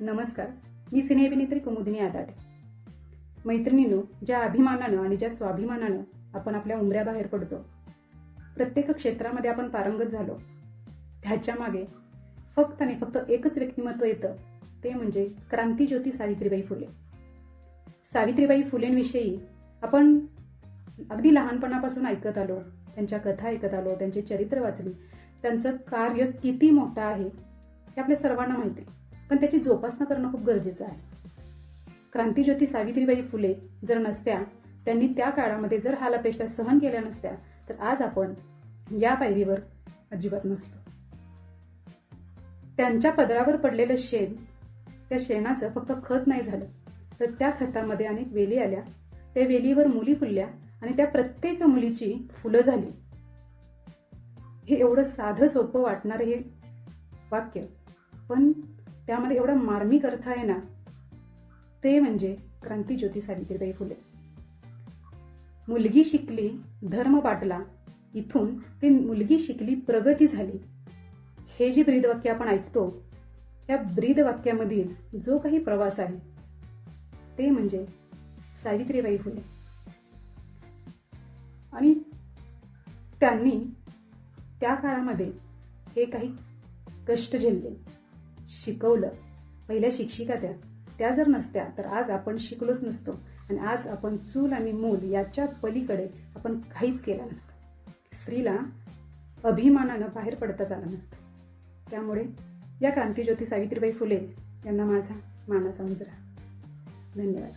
नमस्कार. मी सिनेअभिनेत्री कुमुदिनी आदाट मैत्रिणींनो ज्या अभिमानानं आणि ज्या स्वाभिमानानं आपण आपल्या उमऱ्याबाहेर पडतो प्रत्येक क्षेत्रामध्ये आपण पारंगत झालो ह्याच्या मागे फक्त आणि फक्त एकच व्यक्तिमत्व येतं ते म्हणजे क्रांतीज्योती सावित्रीबाई फुले. सावित्रीबाई फुलेंविषयी आपण अगदी लहानपणापासून ऐकत आलो त्यांच्या कथा ऐकत आलो त्यांचे चरित्र वाचली त्यांचं कार्य किती मोठं आहे हे आपल्या सर्वांना माहिती. आहे. पण त्याची जोपासना करणं खूप गरजेचं आहे. क्रांतीज्योती सावित्रीबाई फुले जर नसत्या त्यांनी त्या काळामध्ये जर हालापेष्टा सहन केल्या नसत्या तर आज आपण या पायरीवर अजिबात नसतो. त्यांच्या पदरावर पडलेलं शेण त्या शेणाचं फक्त खत नाही झालं तर त्या खतामध्ये अनेक वेली आल्या. त्या वेलीवर मुली फुलल्या आणि त्या प्रत्येक मुलीची फुलं झाली. हे एवढं साधं सोपं वाटणारं हे वाक्य पण त्यामध्ये एवढा मार्मिक अर्थ आहे ना ते म्हणजे क्रांतीज्योती सावित्रीबाई फुले. मुलगी शिकली धर्म पाटला इथून ती मुलगी शिकली प्रगती झाली. हे जे ब्रीदवाक्य आपण ऐकतो त्या ब्रीदवाक्यामधील जो काही प्रवास आहे ते म्हणजे सावित्रीबाई फुले. आणि त्यांनी त्या काळामध्ये हे काही कष्ट झेलले. शिकवलं. पहिल्या शिक्षिका त्या. त्या जर नसत्या तर आज आपण शिकलोच नसतो. आणि आज आपण चूल आणि मूल याच्या पलीकडे आपण काहीच केलं नसतं. स्त्रीला अभिमानानं बाहेर पडताच आलं नसतं. त्यामुळे या क्रांतीज्योती सावित्रीबाई फुले यांना माझा मानाचा मुजरा. धन्यवाद.